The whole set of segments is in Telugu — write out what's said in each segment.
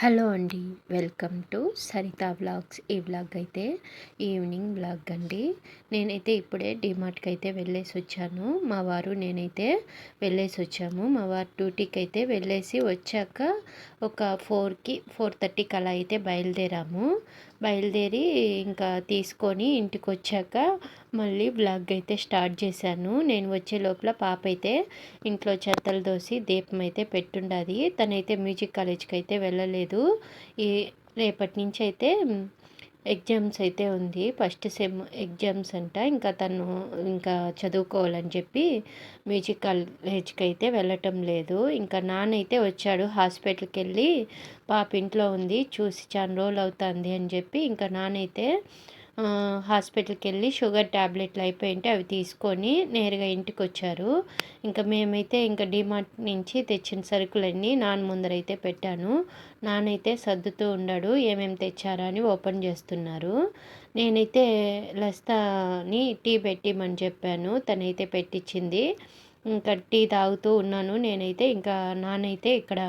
హలో అండి వెల్కమ్ టు సరిత బ్లాగ్స్ ఈ బ్లాగ్ అయితే ఈవినింగ్ బ్లాగ్ అండి. నేనైతే ఇప్పుడే డిమార్ట్కి అయితే వెళ్ళేసి వచ్చాను. మా వారు నేనైతే వెళ్ళేసి వచ్చాము. మా వారు డ్యూటీకి అయితే వెళ్ళేసి వచ్చాక ఒక ఫోర్కి ఫోర్ థర్టీకి అలా అయితే బయలుదేరాము. బయలుదేరి ఇంకా తీసుకొని ఇంటికి వచ్చాక మళ్ళీ బ్లాగ్ అయితే స్టార్ట్ చేశాను. నేను వచ్చే లోపల పాప అయితే ఇంట్లో చెత్తలు దోసి దీపం అయితే పెట్టుండది. తనైతే మ్యూజిక్ కాలేజ్కి అయితే వెళ్ళలేదు. ఈ రేపటి నుంచి అయితే ఎగ్జామ్స్ అయితే ఉంది. ఫస్ట్ సెమ్ ఎగ్జామ్స్ అంట. ఇంకా తను ఇంకా చదువుకోవాలని చెప్పి మ్యూజిక్ కాలేజ్కి అయితే వెళ్ళటం లేదు. ఇంకా నాన్న అయితే వచ్చాడు హాస్పిటల్కి వెళ్ళి పాప ఇంట్లో ఉంది చూసి చాలా రోజులు అవుతుంది అని చెప్పి ఇంకా నాన్నైతే హాస్పిటల్కి వెళ్ళి షుగర్ ట్యాబ్లెట్లు అయిపోయింటే అవి తీసుకొని నేరుగా ఇంటికి వచ్చారు ఇంకా మేమైతే ఇంకా డిమార్ట్ నుంచి తెచ్చిన సరుకులన్నీ నాన్న ముందరైతే పెట్టాను. నానైతే సర్దుతూ ఉన్నాడు ఏమేమి తెచ్చారా అని ఓపెన్ చేస్తున్నారు. నేనైతే లస్తాని టీ పెట్టిమని చెప్పాను తనైతే పెట్టించింది ఇంకా టీ తాగుతూ ఉన్నాను నేనైతే ఇంకా నానైతే ఇక్కడ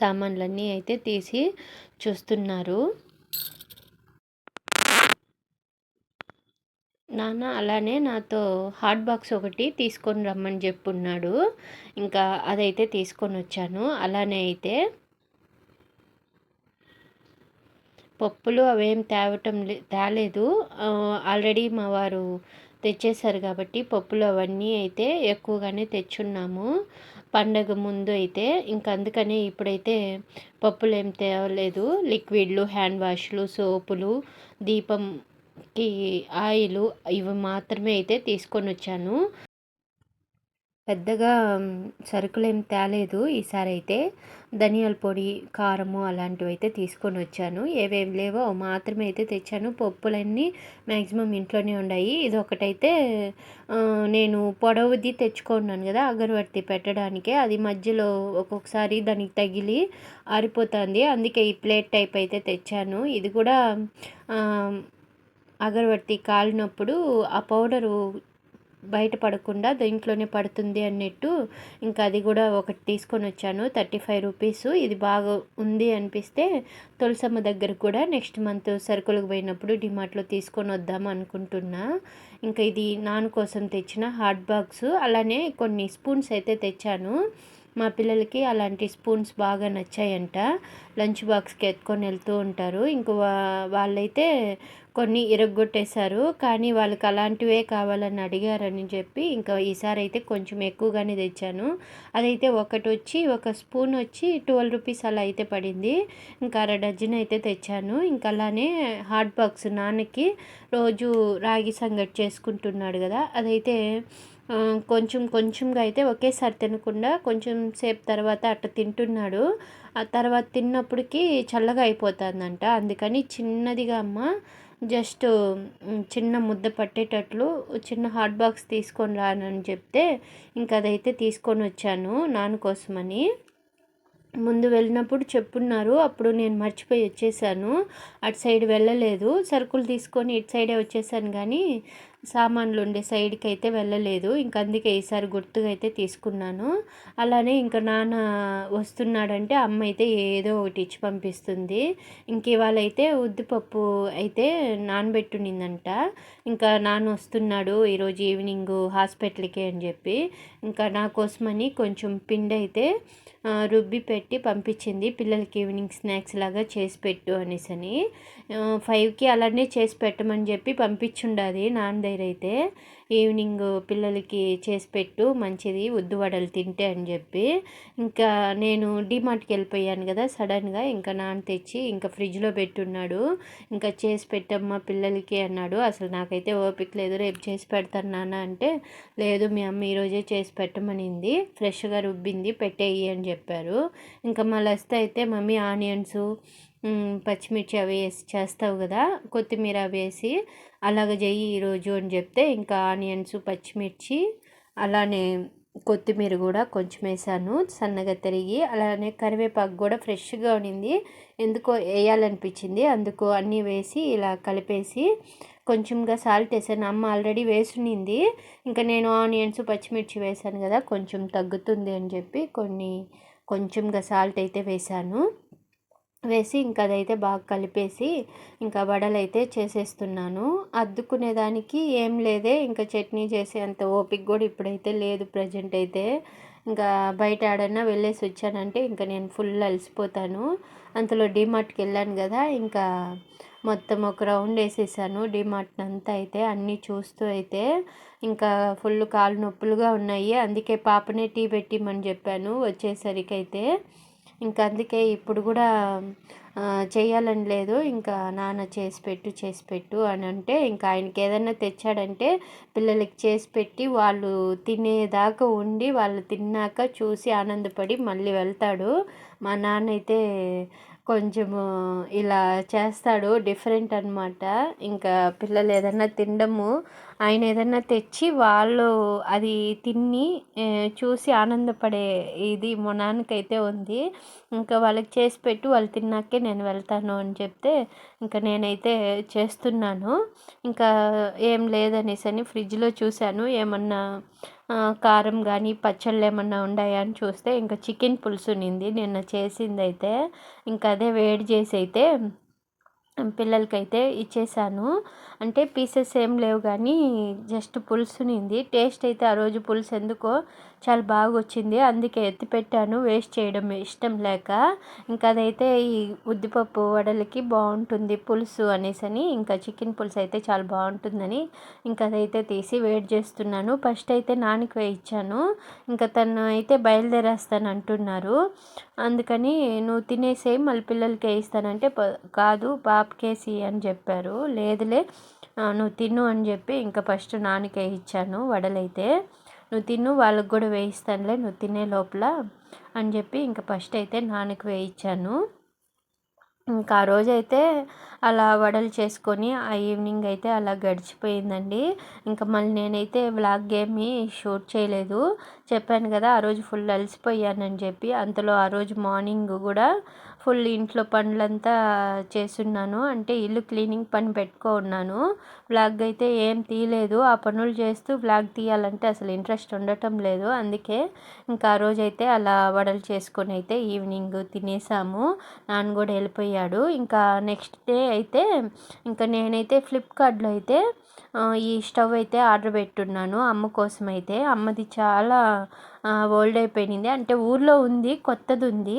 సామాన్లన్నీ అయితే తీసి చూస్తున్నారు. నాన్న అలానే నాతో హాట్ బాక్స్ ఒకటి తీసుకొని రమ్మని చెప్పున్నాడు. ఇంకా అదైతే తీసుకొని వచ్చాను. అలానే అయితే పప్పులు అవేం తేవటం తేలేదు. ఆల్రెడీ మా వారు తెచ్చేశారు కాబట్టి పప్పులు అవన్నీ అయితే ఎక్కువగానే తెచ్చున్నాము. పండగ ముందు అయితే ఇంకా అందుకనే ఇప్పుడైతే పప్పులు ఏం తేవలేదు. లిక్విడ్లు హ్యాండ్ వాష్లు సోపులు దీపం కి ఆయిలు ఇవి మాత్రమే అయితే తీసుకొని వచ్చాను. పెద్దగా సరుకులు ఏం తేలేదు ఈసారి అయితే. ధనియాల పొడి కారము అలాంటివి అయితే తీసుకొని వచ్చాను. ఏవేవి లేవో మాత్రమే అయితే తెచ్చాను. పప్పులన్నీ మ్యాక్సిమం ఇంట్లోనే ఉన్నాయి ఇది ఒకటైతే నేను పొడవుది తెచ్చుకున్నాను కదా అగరబత్తి పెట్టడానికి. అది మధ్యలో ఒక్కొక్కసారి దానికి తగిలి ఆరిపోతుంది. అందుకే ఈ ప్లేట్ టైప్ అయితే తెచ్చాను. ఇది కూడా అగరబత్తి కాలినప్పుడు ఆ పౌడరు బయట పడకుండా దీంట్లోనే పడుతుంది అన్నట్టు ఇంకా అది కూడా ఒకటి తీసుకొని వచ్చాను థర్టీ ఫైవ్ రూపీస్. ఇది బాగా ఉంది అనిపిస్తే తులసమ్మ దగ్గర కూడా నెక్స్ట్ మంత్ సరుకులకు పోయినప్పుడు డిమార్ట్లో తీసుకొని వద్దాం అనుకుంటున్నా. ఇంకా ఇది నాన్ కోసం తెచ్చిన హాట్ బాక్స్. అలానే కొన్ని స్పూన్స్ అయితే తెచ్చాను. మా పిల్లలకి అలాంటి స్పూన్స్ బాగా నచ్చాయంట. లంచ్ బాక్స్కి ఎత్తుకొని వెళ్తూ ఉంటారు. ఇంకో వాళ్ళైతే కొన్ని ఇరగొట్టేశారు కానీ వాళ్ళకి అలాంటివే కావాలని అడిగారని చెప్పి ఇంకా ఈసారి అయితే కొంచెం ఎక్కువగానే తెచ్చాను. అదైతే ఒకటి వచ్చి ఒక స్పూన్ వచ్చి ట్వెల్వ్ రూపీస్ అలా అయితే పడింది. ఇంకా అర డజన్ అయితే తెచ్చాను. ఇంకా అలానే హాట్ బాక్స్ నాన్నకి రోజు రాగి సంగటి చేసుకుంటున్నాడు కదా అదైతే కొంచెం కొంచెంగా అయితే ఒకేసారి తినకుండా కొంచెం సేపు తర్వాత అట్ట తింటున్నాడు. ఆ తర్వాత తిన్నప్పటికీ చల్లగా అయిపోతుందంట. అందుకని చిన్నదిగా అమ్మ జస్ట్ చిన్న ముద్ద పట్టేటట్లు చిన్న హాట్ బాక్స్ తీసుకొని రానని చెప్తే ఇంకా అదైతే తీసుకొని వచ్చాను నాన్న కోసమని. ముందు వెళ్ళినప్పుడు చెప్పున్నారు అప్పుడు నేను మర్చిపోయి వచ్చేసాను. అటు సైడ్ వెళ్ళలేదు. సరుకులు తీసుకొని ఇటు సైడే వచ్చేసాను కానీ సామాన్లు ఉండే సైడ్కి అయితే వెళ్ళలేదు. ఇంక అందుకే ఈసారి గుర్తుగా అయితే తీసుకున్నాను. అలానే ఇంకా నాన్న వస్తున్నాడంటే అమ్మ అయితే ఏదో ఒకటి ఇచ్చి పంపిస్తుంది. ఇంక ఇవాళ అయితే ఉద్దిపప్పు అయితే నానబెట్టునిందంట. ఇంకా నాన్న వస్తున్నాడు ఈరోజు ఈవినింగ్ హాస్పిటల్కి అని చెప్పి. ఇంకా నా కోసమని కొంచెం పిండి అయితే రుబ్బి పెట్టి పంపించింది. పిల్లలకి ఈవినింగ్ స్నాక్స్ లాగా చేసి పెట్టు అనేసి అని. ఫైవ్కి అలానే చేసి పెట్టమని చెప్పి పంపించుండది నాన్న దగ్గర అయితే. ఈవినింగ్ పిల్లలకి చేసి పెట్టు మంచిది ఉద్దు వడలు తింటే అని చెప్పి. ఇంకా నేను డిమార్ట్కి వెళ్ళిపోయాను కదా సడన్గా ఇంకా నాన్న తెచ్చి ఇంకా ఫ్రిడ్జ్లో పెట్టున్నాడు. ఇంకా చేసి పెట్టమ్మా పిల్లలకి అన్నాడు. అసలు నాకైతే ఓపిక లేదు రేపు చేసి పెడతాను నాన్న అంటే లేదు మీ అమ్మ ఈరోజే చేసి పెట్టమనింది ఫ్రెష్గా రుబ్బింది పెట్టేయి అని చెప్పారు. ఇంకా మళ్ళీ వస్తే అయితే మమ్మీ ఆనియన్స్ పచ్చిమిర్చి అవి వేసి చేస్తావు కదా కొత్తిమీర వేసి అలాగ చెయ్యి ఈరోజు అని చెప్తే ఇంకా ఆనియన్స్ పచ్చిమిర్చి అలానే కొత్తిమీర కూడా కొంచెం వేసాను సన్నగా తిరిగి అలానే కరివేపాకు కూడా ఫ్రెష్గా ఉండింది ఎందుకో వేయాలనిపించింది అందుకు అన్నీ వేసి ఇలా కలిపేసి కొంచెంగా సాల్ట్ వేసాను. అమ్మ ఆల్రెడీ వేసునింది ఇంకా నేను ఆనియన్స్ పచ్చిమిర్చి వేసాను కదా కొంచెం తగ్గుతుంది అని చెప్పి కొన్ని కొంచెంగా సాల్ట్ అయితే వేసాను. వేసి ఇంకా అదైతే బాగా కలిపేసి ఇంకా వడలు అయితే చేసేస్తున్నాను. అద్దుకునే దానికి ఏం లేదే ఇంకా చట్నీ చేసే అంత ఓపిక కూడా ఇప్పుడైతే లేదు ప్రజెంట్ అయితే. ఇంకా బయట ఆడన్నా వెళ్ళేసి వచ్చానంటే ఇంకా నేను ఫుల్ అలసిపోతాను. అంతలో డిమార్ట్కి వెళ్ళాను కదా ఇంకా మొత్తం ఒక రౌండ్ వేసేసాను. డిమార్ట్ అంతా అయితే అన్నీ చూస్తూ అయితే ఇంకా ఫుల్ కాళ్ళు నొప్పులుగా ఉన్నాయి. అందుకే పాపనే టీ పెట్టిమని చెప్పాను వచ్చేసరికి అయితే ఇంకా అందుకే ఇప్పుడు కూడా చేయాలని లేదు. ఇంకా నాన్న చేసి పెట్టు చేసి పెట్టు అని అంటే ఇంకా ఆయనకి ఏదైనా తెచ్చాడంటే పిల్లలకి చేసి పెట్టి వాళ్ళు తినేదాకా ఉండి వాళ్ళు తిన్నాక చూసి ఆనందపడి మళ్ళీ వెళ్తాడు. మా నాన్న అయితే కొంచెము ఇలా చేస్తాడు డిఫరెంట్ అనమాట ఇంకా పిల్లలు ఏదైనా తినడము ఆయన ఏదన్నా తెచ్చి వాళ్ళు అది తిని చూసి ఆనందపడే ఇది మా నాన్నకైతే ఉంది. ఇంకా వాళ్ళకి చేసి పెట్టు వాళ్ళు తిన్నాకే నేను వెళ్తాను అని చెప్తే ఇంకా నేనైతే చేస్తున్నాను. ఇంకా ఏం లేదనేసి అని ఫ్రిడ్జ్లో చూశాను. ఏమన్నా కారం కానీ పచ్చళ్ళు ఏమన్నా ఉన్నాయా అని చూస్తే ఇంకా చికెన్ పులుసు నింది నిన్న చేసింది అయితే ఇంకా అదే వేడి చేసి అయితే పిల్లలకైతే ఇచ్చేసాను. అంటే పీసెస్ ఏం లేవు కానీ జస్ట్ పులుసునింది. టేస్ట్ అయితే ఆ రోజు పులుసు ఎందుకో చాలా బాగా వచ్చింది అందుకే ఎత్తి పెట్టాను. వేస్ట్ చేయడం ఇష్టం లేక ఇంకా అదైతే ఈ ఉద్దిపప్పు వడలకి బాగుంటుంది పులుసు అనేసి అని ఇంకా చికెన్ పులుసు అయితే చాలా బాగుంటుందని ఇంకా అదైతే తీసి వేడి చేస్తున్నాను. ఫస్ట్ అయితే నాన్నకి వేయించాను ఇంకా తను అయితే బయలుదేరేస్తాను అంటున్నారు. అందుకని నువ్వు తినేసే మళ్ళీ పిల్లలకి వేయిస్తానంటే కాదు పాపకేసి అని చెప్పారు. లేదులే నువ్వు తిను అని చెప్పి ఇంకా ఫస్ట్ నాన్నకి ఇచ్చాను వడలైతే. నువ్వు తిను వాళ్ళకి కూడా వేయిస్తానులే నువ్వు తినే లోపల అని చెప్పి ఇంకా ఫస్ట్ అయితే నాన్నకి వేయించాను ఇంకా ఆ రోజైతే అలా వడలు చేసుకొని ఆ ఈవినింగ్ అయితే అలా గడిచిపోయిందండి. ఇంకా మళ్ళీ నేనైతే వ్లాగ్ ఏమీ షూట్ చేయలేదు. చెప్పాను కదా ఆ రోజు ఫుల్ అలసిపోయానని చెప్పి అంతలో ఆ రోజు మార్నింగ్ కూడా ఫుల్ ఇంట్లో పనులంతా చేస్తున్నాను. అంటే ఇల్లు క్లీనింగ్ పని పెట్టుకో ఉన్నాను. వ్లాగ్ అయితే ఏం తీయలేదు. ఆ పనులు చేస్తూ వ్లాగ్ తీయాలంటే అసలు ఇంట్రెస్ట్ ఉండటం లేదు. అందుకే ఇంకా ఆ రోజైతే అలా వడలు చేసుకొని అయితే ఈవినింగ్ తినేసాము. నాన్న కూడా వెళ్ళిపోయాడు. ఇంకా నెక్స్ట్ డే అయితే ఇంకా నేనైతే ఫ్లిప్కార్ట్లో అయితే ఈ స్టవ్ అయితే ఆర్డర్ పెట్టున్నాను అమ్మ కోసం అయితే అమ్మది చాలా ఓల్డ్ అయిపోయింది. అంటే ఊర్లో ఉంది కొత్తది ఉంది.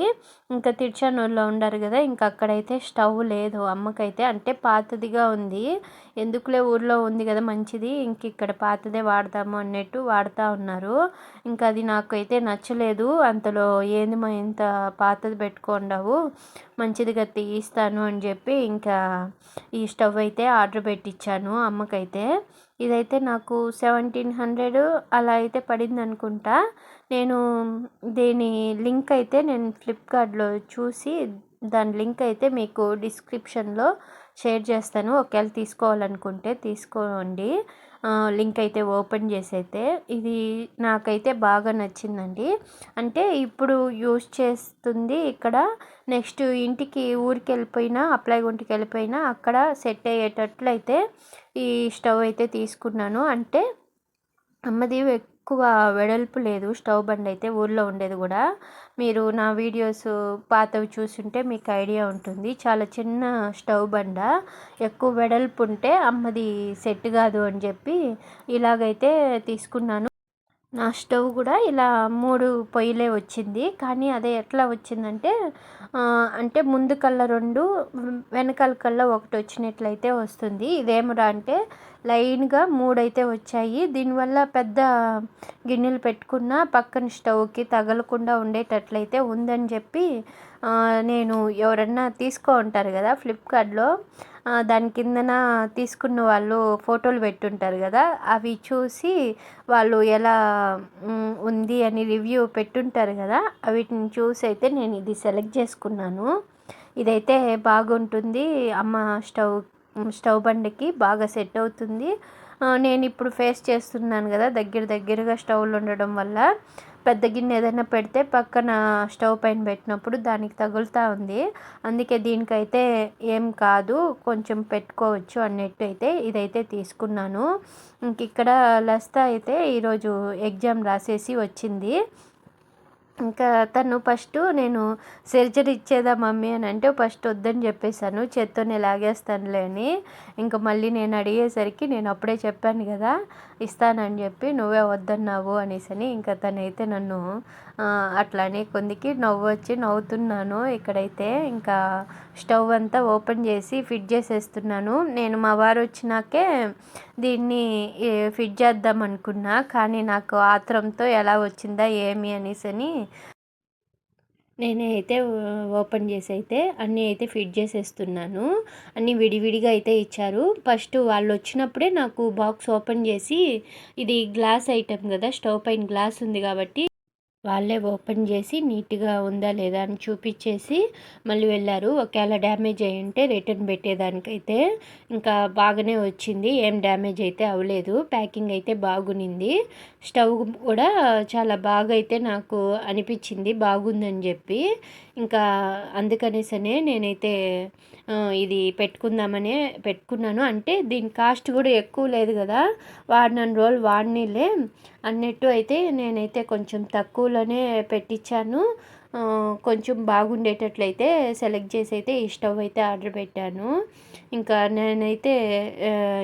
ఇంకా తిరుచానూరులో ఉండరు కదా ఇంకా అక్కడైతే స్టవ్ లేదు అమ్మకైతే. అంటే పాతదిగా ఉంది. ఎందుకులే ఊర్లో ఉంది కదా మంచిది ఇంక ఇక్కడ పాతదే వాడదాము అన్నట్టు వాడుతూ ఉన్నారు. ఇంకా అది నాకైతే నచ్చలేదు. అంతలో ఏంది మా ఇంత పాతది పెట్టుకోండావు మంచిదిగా తీయిస్తాను అని చెప్పి ఇంకా ఈ స్టవ్ అయితే ఆర్డర్ పెట్టించాను అమ్మకైతే. ఇదైతే నాకు సెవెంటీన్ హండ్రెడ్ అలా అయితే పడింది అనుకుంటా. నేను దీని లింక్ అయితే నేను ఫ్లిప్కార్ట్లో చూసి దాని లింక్ అయితే మీకు డిస్క్రిప్షన్లో షేర్ చేస్తాను. ఒకవేళ తీసుకోవాలనుకుంటే తీసుకోండి. లింక్ అయితే ఓపెన్ చేసి అయితే ఇది నాకైతే బాగా నచ్చిందండి. అంటే ఇప్పుడు యూస్ చేస్తుంది ఇక్కడ నెక్స్ట్ ఇంటికి ఊరికి వెళ్ళిపోయినా అప్లై గుంటికి వెళ్ళిపోయినా అక్కడ సెట్ అయ్యేటట్లు అయితే ఈ స్టవ్ అయితే తీసుకున్నాను. అంటే అమ్మది ఎక్కువ వెడల్పు లేదు స్టవ్ బండి అయితే ఊర్లో ఉండేది కూడా. మీరు నా వీడియోస్ పాతవి చూసుంటే మీకు ఐడియా ఉంటుంది. చాలా చిన్న స్టవ్ బండ ఎక్కువ వెడల్పు ఉంటే అమ్మది సెట్ కాదు అని చెప్పి ఇలాగైతే తీసుకున్నాను. నా స్టవ్ కూడా ఇలా మూడు పొయ్యిలే వచ్చింది. కానీ అదే ఎట్లా వచ్చిందంటే అంటే ముందు కల్లా రెండు వెనకాల కల్లా ఒకటి వచ్చినట్లయితే వస్తుంది. ఇదేమిరా అంటే లైన్గా మూడైతే వచ్చాయి. దీనివల్ల పెద్ద గిన్నెలు పెట్టుకున్న పక్కన స్టవ్కి తగలకుండా ఉండేటట్లయితే ఉందని చెప్పి నేను ఎవరన్నా తీసుకో ఉంటారు కదా ఫ్లిప్కార్ట్లో దాని కిందన తీసుకున్న వాళ్ళు ఫోటోలు పెట్టుంటారు కదా అవి చూసి వాళ్ళు ఎలా ఉంది అని రివ్యూ పెట్టుంటారు కదా వీటిని చూసి అయితే నేను ఇది సెలెక్ట్ చేసుకున్నాను. ఇదైతే బాగుంటుంది. అమ్మ స్టవ్ స్టవ్ బండికి బాగా సెట్ అవుతుంది. నేను ఇప్పుడు ఫేస్ చేస్తున్నాను కదా దగ్గర దగ్గరగా స్టవ్లు ఉండడం వల్ల. పెద్ద గిన్నె ఏదైనా పెడితే పక్కన స్టవ్ పైన పెట్టినప్పుడు దానికి తగులుతూ ఉంది. అందుకే దీనికైతే ఏం కాదు కొంచెం పెట్టుకోవచ్చు అన్నట్టు అయితే ఇదైతే తీసుకున్నాను. ఇంక ఇక్కడ లస్తా అయితే ఈరోజు ఎగ్జామ్ రాసేసి వచ్చింది. ఇంకా తను ఫస్ట్ నేను సర్జరీ ఇచ్చేదా మమ్మీ అని అంటే ఫస్ట్ వద్దని చెప్పేశాను. చేత్తోనే లాగేస్తానులే అని. ఇంకా మళ్ళీ నేను అడిగేసరికి నేను అప్పుడే చెప్పాను కదా ఇస్తానని చెప్పి నువ్వే వద్దన్నావు అని. ఇంకా తనైతే నన్ను అట్లానే కొందికి నవ్వు వచ్చి నవ్వుతున్నాను ఇక్కడైతే. ఇంకా స్టవ్ అంతా ఓపెన్ చేసి ఫిట్ చేసేస్తున్నాను. నేను మా వారు వచ్చినాకే దీన్ని ఫిట్ చేద్దాం అనుకున్నా కానీ నాకు ఆత్రంతో ఎలా వచ్చిందా ఏమి అనేసని నేనైతే ఓపెన్ చేసి అయితే అన్నీ అయితే ఫిట్ చేసేస్తున్నాను. అన్నీ విడివిడిగా అయితే ఇచ్చారు. ఫస్ట్ వాళ్ళు వచ్చినప్పుడే నాకు బాక్స్ ఓపెన్ చేసి ఇది గ్లాస్ ఐటెం కదా స్టవ్ పైన గ్లాస్ ఉంది కాబట్టి వాళ్ళే ఓపెన్ చేసి నీట్గా ఉందా లేదా అని చూపించేసి మళ్ళీ వెళ్ళారు. ఒకవేళ డ్యామేజ్ అయ్యి ఉంటే రిటర్న్ పెట్టేదానికైతే ఇంకా బాగానే వచ్చింది. ఏం డ్యామేజ్ అయితే అవ్వలేదు. ప్యాకింగ్ అయితే బాగునింది. స్టవ్ కూడా చాలా బాగా అయితే నాకు అనిపించింది బాగుందని చెప్పి ఇంకా అందుకనేసనే నేనైతే ఇది పెట్టుకుందామనే పెట్టుకున్నాను. అంటే దీని కాస్ట్ కూడా ఎక్కువ లేదు కదా. వాడిన రోజులు వాడినిలే. అన్నట్టు అయితే నేనైతే కొంచెం తక్కువలోనే పెట్టించాను. కొంచెం బాగుండేటట్లయితే సెలెక్ట్ చేసి అయితే ఈ స్టవ్ అయితే ఆర్డర్ పెట్టాను. ఇంకా నేనైతే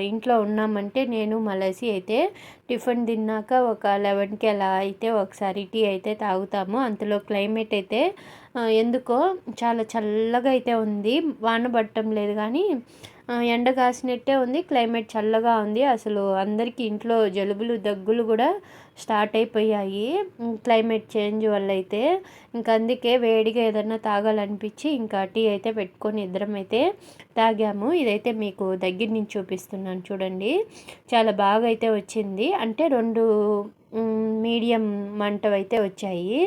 ఇంట్లో ఉన్నామంటే నేను మలసి అయితే టిఫిన్ తిన్నాక ఒక లెవెన్కి అలా అయితే ఒకసారి టీ అయితే తాగుతాము. అంతలో క్లైమేట్ అయితే ఎందుకో చాలా చల్లగా అయితే ఉంది. వాన పట్టడం లేదు కానీ ఎండ కాసినట్టే ఉంది. క్లైమేట్ చల్లగా ఉంది. అసలు అందరికీ ఇంట్లో జలుబులు దగ్గులు కూడా స్టార్ట్ అయిపోయాయి. క్లైమేట్ చేంజ్ వల్ల అయితే. ఇంకా అందుకే వేడిగా ఏదన్నా తాగాలనిపించి ఇంకా టీ అయితే పెట్టుకొని ఇద్దరం అయితే తాగాము. ఇదైతే మీకు దగ్గర నుంచి చూపిస్తున్నాను. చూడండి. చాలా బాగా అయితే వచ్చింది. అంటే రెండు మీడియం మంట అయితే వచ్చాయి.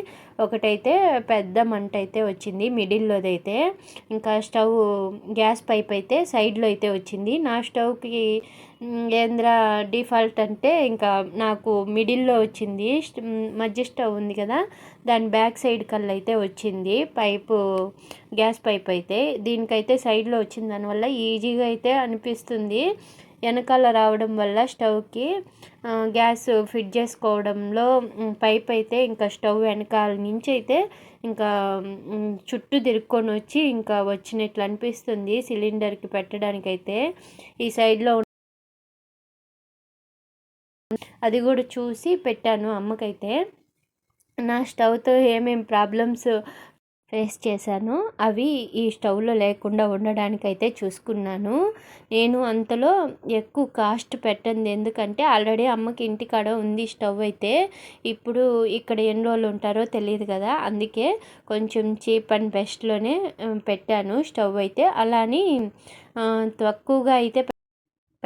ఒకటైతే పెద్ద మంట అయితే వచ్చింది మిడిల్లోది అయితే ఇంకా స్టవ్ గ్యాస్ పైప్ అయితే సైడ్లో అయితే వచ్చింది. నా స్టవ్కి ఏంద్ర డిఫాల్ట్ అంటే ఇంకా నాకు మిడిల్లో వచ్చింది. మధ్య స్టవ్ ఉంది కదా దాని బ్యాక్ సైడ్ కల్లా అయితే వచ్చింది. పైపు గ్యాస్ పైప్ అయితే దీనికైతే సైడ్లో వచ్చింది దానివల్ల ఈజీగా అయితే అనిపిస్తుంది. వెనకాల రావడం వల్ల స్టవ్కి గ్యాస్ ఫిట్ చేసుకోవడంలో పైప్ అయితే ఇంకా స్టవ్ వెనకాల నుంచి అయితే ఇంకా చుట్టూ తిరుక్కొని వచ్చి ఇంకా వచ్చినట్లు అనిపిస్తుంది సిలిండర్కి పెట్టడానికైతే. ఈ సైడ్లో అది కూడా చూసి పెట్టాను అమ్మకైతే. నా స్టవ్తో ఏమేమి ప్రాబ్లమ్స్ ఫేస్ చేశాను. అవి ఈ స్టవ్లో లేకుండా ఉండడానికైతే చూసుకున్నాను. నేను అంతలో ఎక్కువ కాస్ట్ పెట్టింది ఎందుకంటే ఆల్రెడీ అమ్మకి ఇంటికాడ ఉంది స్టవ్ అయితే. ఇప్పుడు ఇక్కడ ఎన్ని రోజులు ఉంటారో తెలియదు కదా. అందుకే కొంచెం చీప్ అండ్ బెస్ట్లోనే పెట్టాను స్టవ్ అయితే. అలా అని తక్కువగా అయితే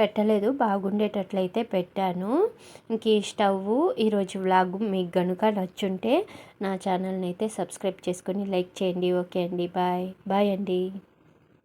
పెట్టలేదు బాగుండేటట్లయితే పెట్టాను. ఇంక ఈ స్టవ్ ఈరోజు వ్లాగ్ మీకు కనుక నచ్చుంటే నా ఛానల్ని అయితే సబ్స్క్రైబ్ చేసుకొని లైక్ చేయండి. ఓకే అండి బాయ్. బాయ్ అండి.